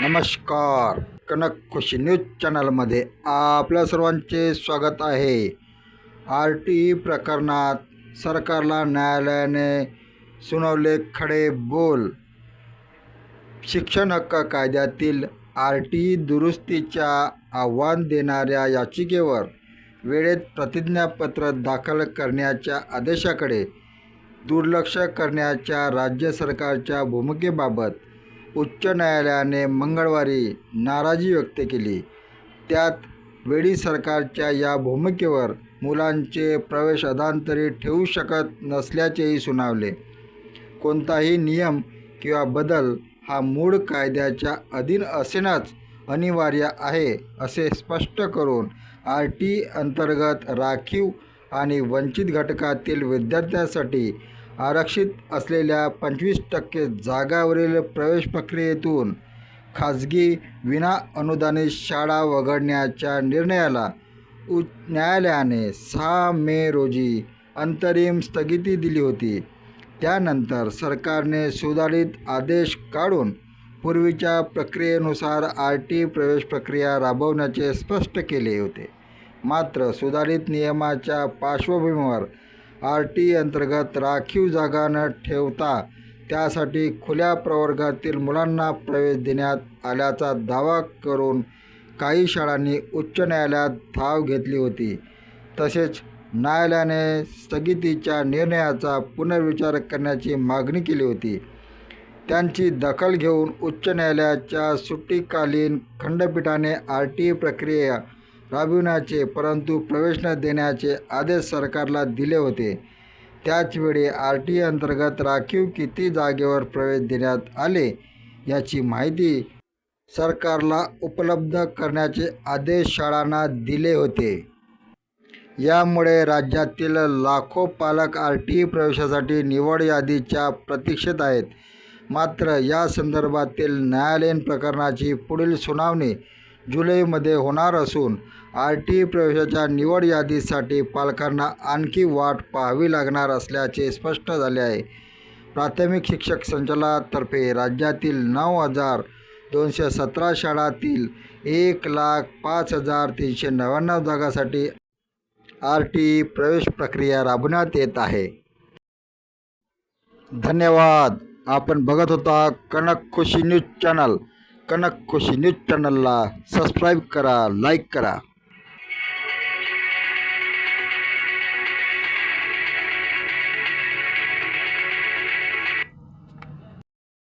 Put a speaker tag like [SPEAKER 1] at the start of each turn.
[SPEAKER 1] नमस्कार. कनक खुशी न्यूज चॅनलमध्ये आपल्या सर्वांचे स्वागत आहे. आर टी ई प्रकरणात सरकारला न्यायालयाने सुनावले खडे बोल. शिक्षण हक्क कायद्यातील आर टी ई दुरुस्तीच्या आव्हान देणाऱ्या याचिकेवर वेळेत प्रतिज्ञापत्र दाखल करण्याच्या आदेशाकडे दुर्लक्ष करण्याच्या राज्य सरकारच्या भूमिकेबाबत उच्च न्यायालयाने मंगळवारी नाराजी व्यक्त केली. त्यात वेळी सरकारच्या या भूमिकेवर मुलांचे प्रवेश अधांतरी ठेवू शकत नसल्याचेही सुनावले. कोणताही नियम किंवा बदल हा मूळ कायद्याच्या अधीन असणेच अनिवार्य आहे असे स्पष्ट करून आर टी अंतर्गत राखीव आणि वंचित घटकातील विद्यार्थ्यांसाठी आरक्षित असलेल्या पंचवीस टक्के जागावरील प्रवेश प्रक्रियेतून खाजगी विना अनुदानित शाळा वगळण्याच्या निर्णयाला उच्च न्यायालयाने सहा मे रोजी अंतरिम स्थगिती दिली होती. त्यानंतर सरकारने सुधारित आदेश काढून पूर्वीच्या प्रक्रियेनुसार आर टी प्रवेश प्रक्रिया राबवण्याचे स्पष्ट केले होते. मात्र सुधारित नियमाच्या पार्श्वभूमीवर आर टी अंतर्गत राखीव जागा न ठेवता त्यासाठी खुल्या प्रवर्गातील मुलांना प्रवेश देण्यात आल्याचा दावा करून काही शाळांनी उच्च न्यायालयात धाव घेतली होती. तसेच न्यायालयाने स्थगितीच्या निर्णयाचा पुनर्विचार करण्याची मागणी केली होती. त्यांची दखल घेऊन उच्च न्यायालयाच्या सुट्टीकालीन खंडपीठाने आर टी प्रक्रिया राबविण्याचे परंतु प्रवेश न देण्याचे आदेश सरकारला दिले होते. त्याचवेळी आर टी अंतर्गत राखीव किती जागेवर प्रवेश देण्यात आले याची माहिती सरकारला उपलब्ध करण्याचे आदेश शाळांना दिले होते. यामुळे राज्यातील लाखो पालक आर टी प्रवेशासाठी निवड यादीच्या प्रतीक्षेत आहेत. मात्र या संदर्भातील न्यायालयीन प्रकरणाची पुढील सुनावणी जुलैमध्ये होणार असून आर टी प्रवेशाच्या निवड यादीसाठी पालकांना आणखी वाट पाहावी लागणार असल्याचे स्पष्ट झाले आहे. प्राथमिक शिक्षक संचालनातर्फे राज्यातील नऊ हजार दोनशे सतरा शाळातील एक लाख पाच हजार तीनशे नव्याण्णव जागासाठी आर टी प्रवेश प्रक्रिया राबवण्यात येत आहे. धन्यवाद. आपण बघत होता Kanak Khushi news channel. Kanak Khushi news चॅनलला सबस्क्राईब करा लाईक करा